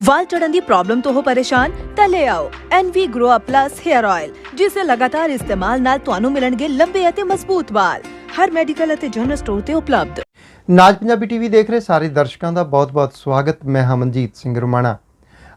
ਵਾਲ ਚੜਨ ਦੀ ਪ੍ਰੋਬਲਮ ਤੋਂ ਹੋ ਪਰੇਸ਼ਾਨ, ਤਾਂ ਲੈ ਆਓ NV Grow Up Plus Hair Oil ਜਿਸ ਦੇ ਲਗਾਤਾਰ ਇਸਤੇਮਾਲ ਨਾਲ ਤੁਹਾਨੂੰ ਮਿਲਣਗੇ ਲੰਬੇ ਅਤੇ ਮਜ਼ਬੂਤ ਵਾਲ। ਹਰ ਮੈਡੀਕਲ ਅਤੇ ਜਨਰਲ ਸਟੋਰ ਤੇ ਉਪਲਬਧ। ਨਾਜ ਪੰਜਾਬੀ ਟੀਵੀ ਦੇਖ ਰਹੇ ਸਾਰੇ ਦਰਸ਼ਕਾਂ ਦਾ ਬਹੁਤ-ਬਹੁਤ ਸਵਾਗਤ। ਮੈਂ ਹਮਨਜੀਤ ਸਿੰਘ ਰੁਮਾਣਾ।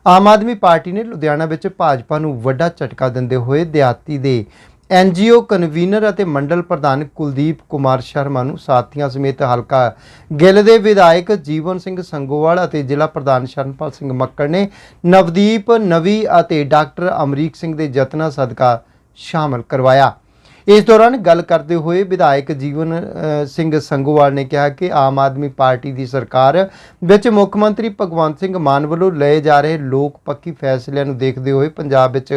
ਆਮ ਆਦਮੀ ਪਾਰਟੀ ਨੇ ਲੁਧਿਆਣਾ ਵਿੱਚ ਭਾਜਪਾ ਨੂੰ ਵੱਡਾ ਝਟਕਾ ਦਿੰਦੇ ਹੋਏ ਦਿਹਾਤੀ ਦੇ ਐਨਜੀਓ ਕਨਵੀਨਰ ਅਤੇ ਮੰਡਲ ਪ੍ਰਧਾਨ ਕੁਲਦੀਪ ਕੁਮਾਰ ਸ਼ਰਮਾ ਨੂੰ ਸਾਥੀਆਂ ਸਮੇਤ ਹਲਕਾ ਗਿੱਲ ਦੇ ਵਿਧਾਇਕ ਜੀਵਨ ਸਿੰਘ ਸੰਗੋਵਾਲ ਅਤੇ ਜ਼ਿਲ੍ਹਾ ਪ੍ਰਧਾਨ ਸ਼ਰਨਪਾਲ ਸਿੰਘ ਮੱਕੜ ਨੇ ਨਵਦੀਪ, ਨਵੀ ਅਤੇ ਡਾਕਟਰ ਅਮਰੀਕ ਸਿੰਘ ਦੇ ਯਤਨਾਂ ਸਦਕਾ ਸ਼ਾਮਲ ਕਰਵਾਇਆ। ਇਸ ਦੌਰਾਨ ਗੱਲ ਕਰਦੇ ਹੋਏ ਵਿਧਾਇਕ ਜੀਵਨ ਸਿੰਘ ਸੰਗੋਵਾਲ ਨੇ ਕਿਹਾ ਕਿ ਆਮ ਆਦਮੀ ਪਾਰਟੀ ਦੀ ਸਰਕਾਰ ਵਿੱਚ ਮੁੱਖ ਮੰਤਰੀ ਭਗਵੰਤ ਸਿੰਘ ਮਾਨ ਵੱਲੋਂ ਲਏ ਜਾ ਰਹੇ ਲੋਕ ਪੱਖੀ ਫੈਸਲਿਆਂ ਨੂੰ ਦੇਖਦੇ ਹੋਏ ਪੰਜਾਬ ਵਿੱਚ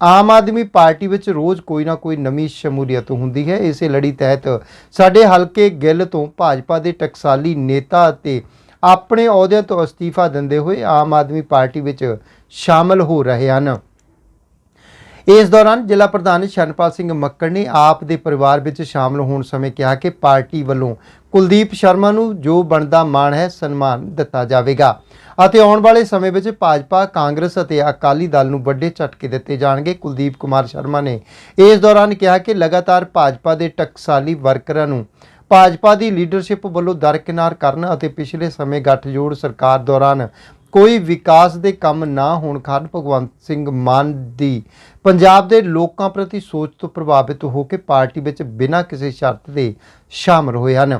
ਆਮ ਆਦਮੀ ਪਾਰਟੀ ਵਿੱਚ ਰੋਜ਼ ਕੋਈ ਨਾ ਕੋਈ ਨਵੀਂ ਸ਼ਮੂਲੀਅਤ ਹੁੰਦੀ ਹੈ। ਇਸੇ ਲੜੀ ਤਹਿਤ ਸਾਡੇ ਹਲਕੇ ਗਿੱਲ ਤੋਂ ਭਾਜਪਾ ਦੇ ਟਕਸਾਲੀ ਨੇਤਾ ਅਤੇ ਆਪਣੇ ਅਹੁਦਿਆਂ ਤੋਂ ਅਸਤੀਫਾ ਦਿੰਦੇ ਹੋਏ ਆਮ ਆਦਮੀ ਪਾਰਟੀ ਵਿੱਚ ਸ਼ਾਮਲ ਹੋ ਰਹੇ ਹਨ। ਇਸ ਦੌਰਾਨ ਜ਼ਿਲ੍ਹਾ ਪ੍ਰਧਾਨ ਸ਼ਰਨਪਾਲ ਸਿੰਘ ਮੱਕੜ ਨੇ ਆਪ ਦੇ ਪਰਿਵਾਰ ਵਿੱਚ ਸ਼ਾਮਲ ਹੋਣ ਸਮੇਂ ਕਿਹਾ ਕਿ ਪਾਰਟੀ ਵੱਲੋਂ ਕੁਲਦੀਪ ਸ਼ਰਮਾ ਨੂੰ ਜੋ ਬਣਦਾ ਮਾਣ ਹੈ, ਸਨਮਾਨ ਦਿੱਤਾ ਜਾਵੇਗਾ। ਅਤੇ ਆਉਣ ਵਾਲੇ ਸਮੇਂ ਵਿੱਚ ਭਾਜਪਾ, ਕਾਂਗਰਸ ਅਤੇ ਅਕਾਲੀ ਦਲ ਨੂੰ ਵੱਡੇ ਝਟਕੇ ਦਿੱਤੇ ਜਾਣਗੇ। ਕੁਲਦੀਪ ਕੁਮਾਰ ਸ਼ਰਮਾ ਨੇ ਇਸ ਦੌਰਾਨ ਕਿਹਾ ਕਿ ਲਗਾਤਾਰ ਭਾਜਪਾ ਦੇ ਟਕਸਾਲੀ ਵਰਕਰਾਂ ਨੂੰ ਭਾਜਪਾ ਦੀ ਲੀਡਰਸ਼ਿਪ ਵੱਲੋਂ ਦਰਕਿਨਾਰ ਕਰਨ ਅਤੇ ਪਿਛਲੇ ਸਮੇਂ ਗੱਠਜੋੜ ਸਰਕਾਰ ਦੌਰਾਨ ਕੋਈ ਵਿਕਾਸ ਦੇ ਕੰਮ ਨਾ ਹੋਣ ਕਾਰਨ ਭਗਵੰਤ ਸਿੰਘ ਮਾਨ ਦੀ ਪੰਜਾਬ ਦੇ ਲੋਕਾਂ ਪ੍ਰਤੀ ਸੋਚ ਤੋਂ ਪ੍ਰਭਾਵਿਤ ਹੋ ਕੇ ਪਾਰਟੀ ਵਿੱਚ ਬਿਨਾਂ ਕਿਸੇ ਸ਼ਰਤ ਦੇ ਸ਼ਾਮਲ ਹੋਏ ਹਨ।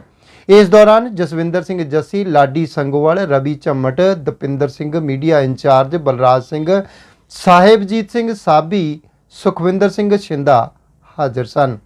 ਇਸ ਦੌਰਾਨ ਜਸਵਿੰਦਰ ਸਿੰਘ ਜੱਸੀ, ਲਾਡੀ ਸੰਗੋਵਾਲ, ਰਵੀ ਝੰਮਟ, ਦਪਿੰਦਰ ਸਿੰਘ ਮੀਡੀਆ ਇੰਚਾਰਜ, ਬਲਰਾਜ ਸਿੰਘ, ਸਾਹਿਬਜੀਤ ਸਿੰਘ ਸਾਬੀ, ਸੁਖਵਿੰਦਰ ਸਿੰਘ ਛਿੰਦਾ ਹਾਜ਼ਰ ਸਨ।